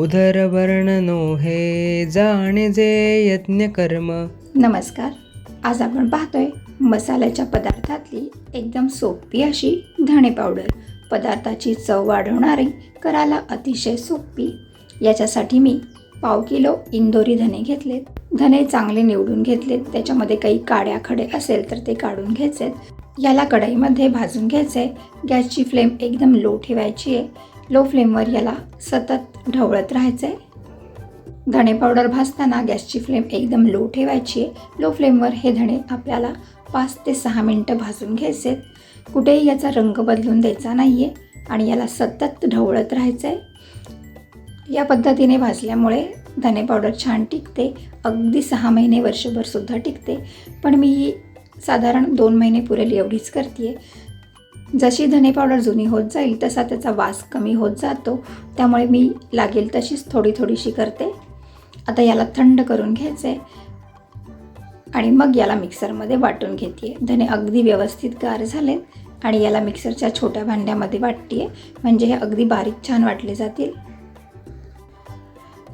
उदरवर्णनो हे जाणे जे यज्ञकर्म नमस्कार. आज आपण पाहतोय मसाल्याच्या पदार्थातली एकदम सोपी अशी धणे पावडर. पदार्थाची चव वाढवणारी करायला अतिशय सोपी. याच्यासाठी मी पाव किलो इंदोरी धने घेतलेत. धने चांगले निवडून घेतलेत. त्याच्यामध्ये काही काड्या खडे असेल तर ते काढून घ्यायचेत. याला कढईमध्ये भाजून घ्यायचं आहे गॅसची फ्लेम एकदम लो ठेवायची आहे. लो फ्लेमवर याला सतत ढवळत राहायचं आहे धणे पावडर भाजताना गॅसची फ्लेम एकदम लो ठेवायची आहे. लो फ्लेमवर हे धणे आपल्याला पाच ते सहा मिनटं भाजून घ्यायचे कुठेही याचा रंग बदलून द्यायचा नाही आहे आणि याला सतत ढवळत राहायचं आहे या पद्धतीने भाजल्यामुळे धणे पावडर छान टिकते. अगदी सहा महिने वर्षभरसुद्धा टिकते. पण मी ही साधारण दोन महिने पुरेल एवढीच करते जशी धने पावडर जुनी होत जाईल तसा त्याचा वास कमी होत जातो. त्यामुळे मी लागेल तशीच थोडी थोडीशी करते. आता याला थंड करून घ्यायचं आहे आणि मग याला मिक्सरमध्ये वाटून घेते धने अगदी व्यवस्थित गार झाले आणि याला मिक्सरच्या छोट्या भांड्यामध्ये वाटते म्हणजे हे अगदी बारीक छान वाटले जातील.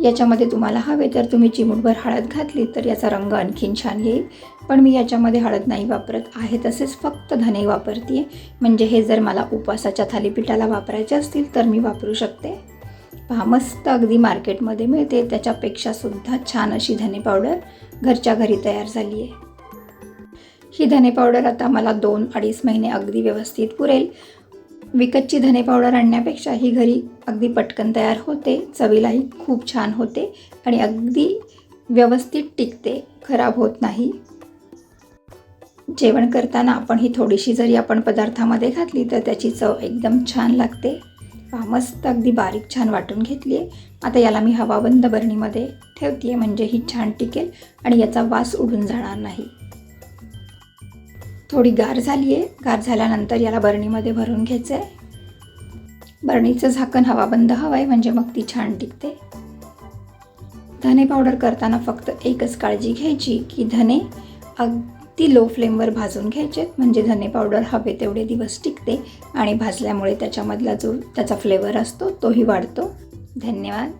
याच्यामध्ये तुम्हाला हवे तर तुम्ही चिमूटभर हळद घातली तर याचा रंग आणखीन छान येईल. पण मी याच्यामध्ये हळद नाही वापरत आहे तसेच फक्त धने वापरते म्हणजे हे जर मला उपवासाच्या थालीपीठाला वापरायचे असतील तर मी वापरू शकते. पहा मस्त अगदी मार्केटमध्ये मिळते. त्याच्यापेक्षासुद्धा छान अशी धने पावडर घरच्या घरी तयार झाली आहे ही धने पावडर आता मला दोन अडीच महिने अगदी व्यवस्थित पुरेल. विकतची धने पावडर आणण्यापेक्षा ही घरी अगदी पटकन तयार होते. चवीलाही खूप छान होते आणि अगदी व्यवस्थित टिकते खराब होत नाही. जेवण करताना आपण ही थोडीशी जरी आपण पदार्थामध्ये घातली तर त्याची चव एकदम छान लागते. मस्त अगदी बारीक छान वाटून घेतली आहे आता याला मी हवाबंद बरणीमध्ये ठेवते म्हणजे ही छान टिकेल आणि याचा वास उडून जाणार नाही. थोडी गार झाली आहे. गार झाल्यानंतर याला बरणीमध्ये भरून घ्यायचं आहे बरणीचं झाकण हवाबंद हवं आहे म्हणजे मग ती छान टिकते. धने पावडर करताना फक्त एकच काळजी घ्यायची की धने अगदी लो फ्लेमवर भाजून घ्यायचे. म्हणजे धने पावडर हवे तेवढे दिवस टिकते आणि भाजल्यामुळे त्याच्यामधला जो त्याचा फ्लेवर असतो तोही वाढतो. धन्यवाद.